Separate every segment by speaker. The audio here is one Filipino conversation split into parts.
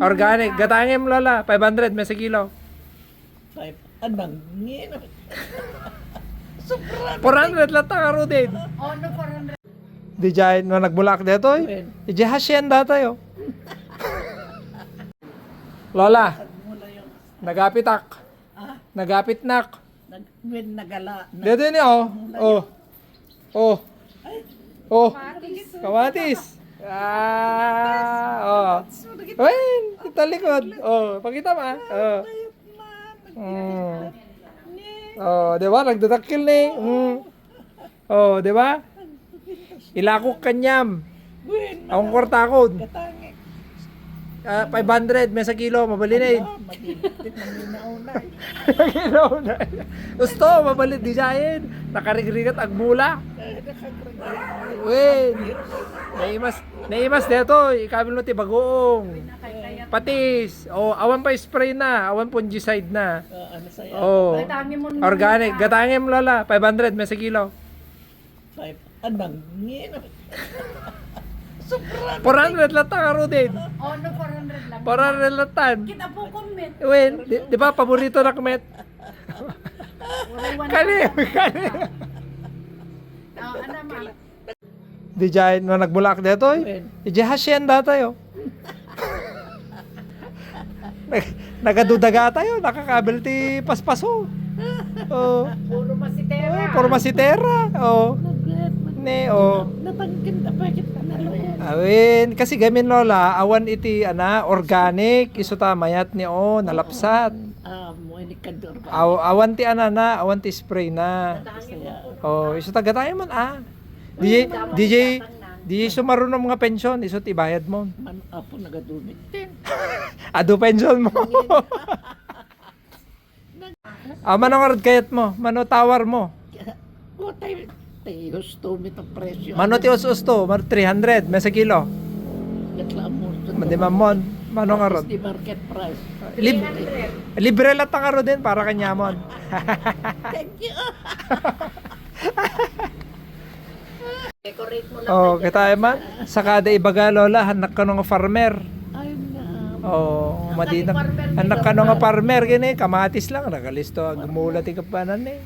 Speaker 1: Organic. Gatangin mo lola. 500 may sa kilo.
Speaker 2: Five. Anang ngin. Sobra.
Speaker 1: 400 lang takaro din.
Speaker 3: Oh, no, 400.
Speaker 1: Di jay no nagbulak dito eh. Di jay hacienda tayo. Lola,
Speaker 2: Mula yung
Speaker 1: nagapitak.
Speaker 2: ah,
Speaker 1: Nagapit nak.
Speaker 2: nag nagala. Na,
Speaker 1: Dito ni oh. Oh. Oh. Oh. Kamatis. Ah. Oh. Wen, kita likod. Oh, pakita mo ah. Oh. Mm. Oh, di ba? Nagdadakil ni. Mm. Oh, di ba? Ilakok kanyam.
Speaker 2: win.
Speaker 1: Akong kortakod. Ah, 500 may sa kilo, mabali na
Speaker 2: minaunay.
Speaker 1: Kilo na. Gusto, mabalit di yun. Nakarigrigat agmula.
Speaker 2: Eh, nakagragay.
Speaker 1: Wen. Naimas, naimas dito. Ikabil mo ti bagoong. Patis. Oh, awan pa spray na. Awan fungicide na.
Speaker 2: Ah, ano sa'yo?
Speaker 1: Oh.
Speaker 3: Gatangin mo na.
Speaker 1: Organic. Gatangin mo lola. 500 may sa kilo.
Speaker 2: Five. Anang ngin. Sobra.
Speaker 1: 400 lang takaro din.
Speaker 3: Oh, no, 400 lang.
Speaker 1: 400 lang tan.
Speaker 3: Kita po comment.
Speaker 1: Wen, di, di ba paborito na
Speaker 3: wala.
Speaker 1: Kani, kani.
Speaker 3: Oh, ano, ma?
Speaker 1: Di jay no nagbulak dito eh. Di jay hacienda tayo. Nag, nagadudaga tayo, nakakabil ti paspaso. Oh,
Speaker 3: Puro masitera.
Speaker 1: oh pormasitera. Oh,
Speaker 2: Nagret.
Speaker 1: ne oh.
Speaker 2: Natangkin na bakit ka naloko?
Speaker 1: Awin, kasi gamin lola, awan iti ana organic, iso ta mayat ni o nalapsat.
Speaker 2: Ah, mo ini kador
Speaker 1: awan ti ana na, awan ti spray na. Oh, iso ta gatay man ah. DJ DJ DJ sumarunong mga pensyon, iso ti bayad mo.
Speaker 2: Man apo nagadumit
Speaker 1: Ado pension mo. ah, manong arad kayat mo, mano tawar mo.
Speaker 2: O tay tay husto mi to presyo.
Speaker 1: Mano ti us to, mar 300 may sa kilo.
Speaker 2: Gatla mo.
Speaker 1: Mandi mamon, manong arad.
Speaker 2: Di market price.
Speaker 1: Lib libre lang tang aro din para kanya mon.
Speaker 2: Thank you.
Speaker 3: Decorate mo lang.
Speaker 1: oh, kita man sa kada ibaga lola hanak ka nga farmer.
Speaker 2: Na.
Speaker 1: Oh, madinang hanak ka nga farmer gini, kamatis lang nagalisto ag mula ti kapanan ni.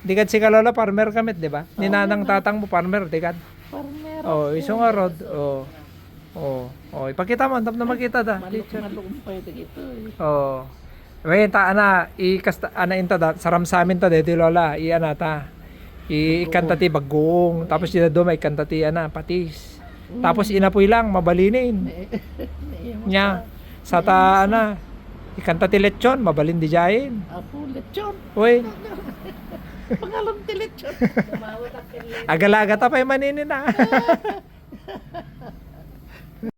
Speaker 1: Di kad si ka lola farmer kamit, di ba? Ni nanang tatang mo farmer, di kad.
Speaker 2: Farmer.
Speaker 1: Oh, iso nga rod. Oh. Oh, oh, ipakita mo, tap na makita da.
Speaker 2: Maluk
Speaker 1: Teacher.
Speaker 2: malumpay dito.
Speaker 1: Oh. Wait, ta ana, ikasta ana inta da, saram sa amin ta dito lola, i ana ta. I ikanta ti bagong, tapos dito do may ikanta ti ana patis. Tapos inapoy lang mabalinin. Nya sa ta ana, ikanta ti lechon, mabalin di jayin.
Speaker 2: Apo lechon.
Speaker 1: Uy,
Speaker 2: Pangalan ti lechon.
Speaker 1: Agalaga ta pa maninin na.